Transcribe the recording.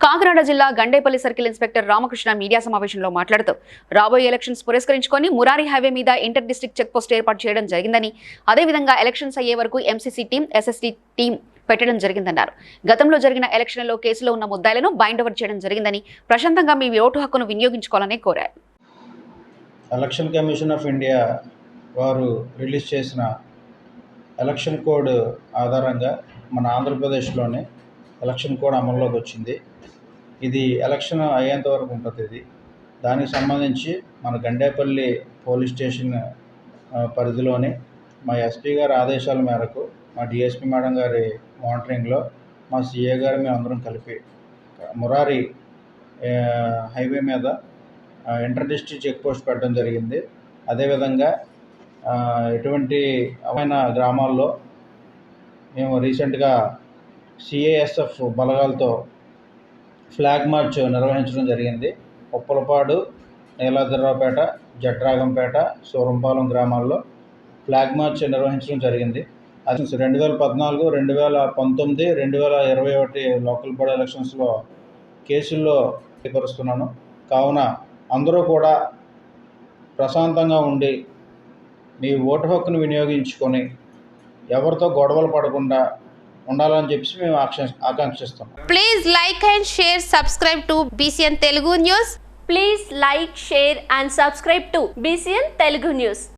కాకినాడ జిల్లా Gandepalli circle inspector Ramakrishna media సమావేశంలో మాట్లాడుతూ రాబోయే ఎలక్షన్స్ పురస్కరించుకొని మురారి హైవే మీద ఇంటర్ డిస్టిక్ చెక్ పోస్ట్ ఏర్పాటు చేయడం జరిగిందని అదేవిధంగా ఎలక్షన్స్ అయ్యే వరకు ఎంసీసీ టీం ఎస్ఎస్టీ టీం పెట్టడం జరిగిందన్నారు. గతంలో జరిగిన ఎలక్షన్లలో కేసులో ఉన్న ముద్దాయిలను బైండ్ ఓవర్ చేయడం జరిగిందని ప్రశాంతంగా మీ ఓటు హక్కును వినియోగించుకోవాలని కోరారు. ఎలక్షన్ కమిషన్ ఆఫ్ ఇండియా వారు రిలీజ్ చేసిన ఎలక్షన్ కోడ్ ఆధారంగా మన ఆంధ్రప్రదేశ్లోనే ఎలక్షన్ కోడ్ అమల్లోకి వచ్చింది. ఇది ఎలక్షన్ అయ్యేంత వరకు ఉంటుంది ఇది. దానికి సంబంధించి మన గండేపల్లి పోలీస్ స్టేషన్ పరిధిలోని మా ఎస్పీ గారి ఆదేశాల మేరకు మా డిఎస్పీ మేడం గారి మానిటరింగ్లో మా సిఏ గారు మేము అందరం కలిపి మురారి హైవే మీద ఆ, ఇంటర్ డిస్ట్రిక్ట్ చెక్ పోస్ట్ పెట్టడం జరిగింది. అదేవిధంగా ఎటువంటి అవైన గ్రామాల్లో మేము రీసెంట్గా సిఏఎస్ఎఫ్ బలగాలతో ఫ్లాగ్ మార్చ్ నిర్వహించడం జరిగింది. ఉప్పలపాడు నీలాద్రరావుపేట జట్రాగంపేట సూరంపాలెం గ్రామాల్లో ఫ్లాగ్ మార్చ్ నిర్వహించడం జరిగింది. అది రెండు వేల పద్నాలుగు రెండు వేల పంతొమ్మిది రెండు వేల ఇరవై ఒకటి లోకల్ బాడీ ఎలక్షన్స్లో కేసుల్లో పరుస్తున్నాను కావున అందరూ కూడా ప్రశాంతంగా ఉండి మీ ఓటు హక్కును వినియోగించుకొని ఎవరితో గొడవలు పడకుండా ఉండాలని చెప్పి మేము ఆక్ష ఆకాంక్షిస్తున్నాం Please like and share, subscribe to BCN Telugu News. Please like, share and subscribe to BCN Telugu News.